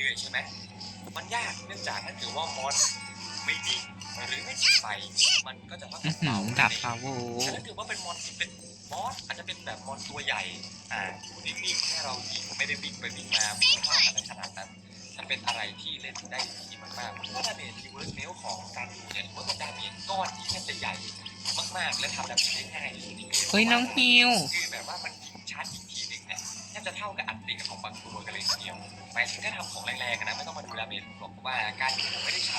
เรื่อยๆใช่ไหมมันยากเนื่องจากถ้าเกิดว่ามอนไม่นิ่งหรือไม่ติดไฟมันก็จะเท่าอื้กัอบหือเบาดาบนั่นเองพาวเวอร์แต่ถ้าเกิดว่าเป็นมอนที่เป็นบอสอาจจะเป็นแบบมอนตัวใหญ่อ่าอยู่นิ่งๆแค่เรายิงไม่ได้วิ่งไปวิ่งมาไม่ว่าอะไรขนาดนั้นจะเป็นอะไรที่เล่นได้ดีมากๆเพราะว่าดาเมจรีเวิร์สเมลของการดูเนี่ยมันเป็นดาเมจก้อนที่แค่จะใหญ่มากๆและทำดาเมจได้ง่ายที่สุดในเกมเฮ้ยน้องฮิว บจะเท่ากับอัดติของบางตัวกันเลยทีเดียวหมายถึงถ้าทำของแรงๆอะนะไม่ต้องมาดูดาเมจหรอกเพราะว่าการยิงผมไม่ได้ใช้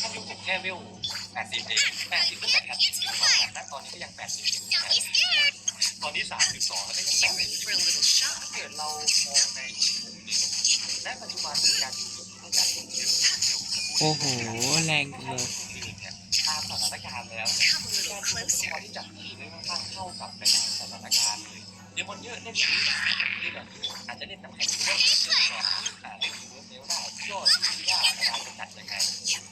ถ้ายิงผมแค่เวล80เอง80ตั้งแต่แค่12นะตอนนี้ก็ยัง80อยู่นะตอนนี้สามสิบสองแล้วก็ยังแบบไม่อยู่ถ้าเกิดเรามองในอีกมุมหนึ่งณปัจจุบันการดูเรื่องการท่องเดี๋ยวผมจะพูด โอ้โห แรงจังเลยตามสถานการณ์แล้วการดูเป็นคนที่จับทีได้ค่อนข้างเข้ากับในสถานการณ์เลย เดี๋ยวมันเยอะเล่นนี้เล่แบบอาจจะเล่นน้ำแข็งด้วยเล่นแบบอ่าเล่นเวิร์ดเมลได้ยอดที่ว่าเราจะจัดยังไง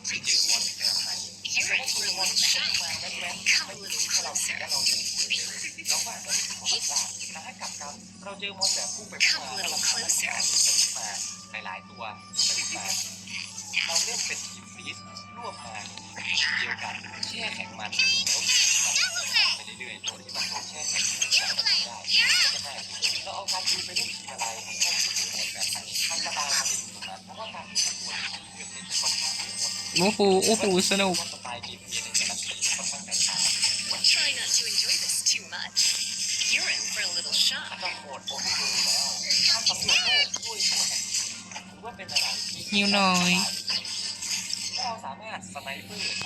ไปเจอมอนแบบไหนถ้าเจอมอนที่มาแว้นๆไม่รู้ถ้าเราเสียแล้วเราเล่นเวิร์ดเมลเราก็อาจจะรู้สึกว่าแต่ถ้ากลับกันเราเจอมอนแบบพุ่งไปพุ่งมาเราทำได้การพุ่งมาหลายๆตัวพุ่งไปพุ่งมาเราเล่นเป็นทีมฟีสร่วบมาเดียวกันแช่แข็งมันแล้วไปเรื่อยๆโดยที่มัน เราเอาการดูไปเล่นทีมอะไรมันก็ที่ตัวมอนแบบไหนมันสบายมันจะอยู่ตรงนั้นเพราะว่าการดูตัวที่เลือกเล่นจะค่อนข้างเยอะโอ้โหโอ้โหสนุกสไตล์เกมเพลย์ในแต่ละทีค่อนข้างแตกต่าง Try not to enjoy this too much. You're in for a little ถ้า shock. เราโหมดโอเวอร์เวิลด์แล้วถ้าสำรวจโลกด้วยตัวแห่งถือว่าเป็นอะไรที่หิวหน่อยถ้าเราสามารถสไนเปอร์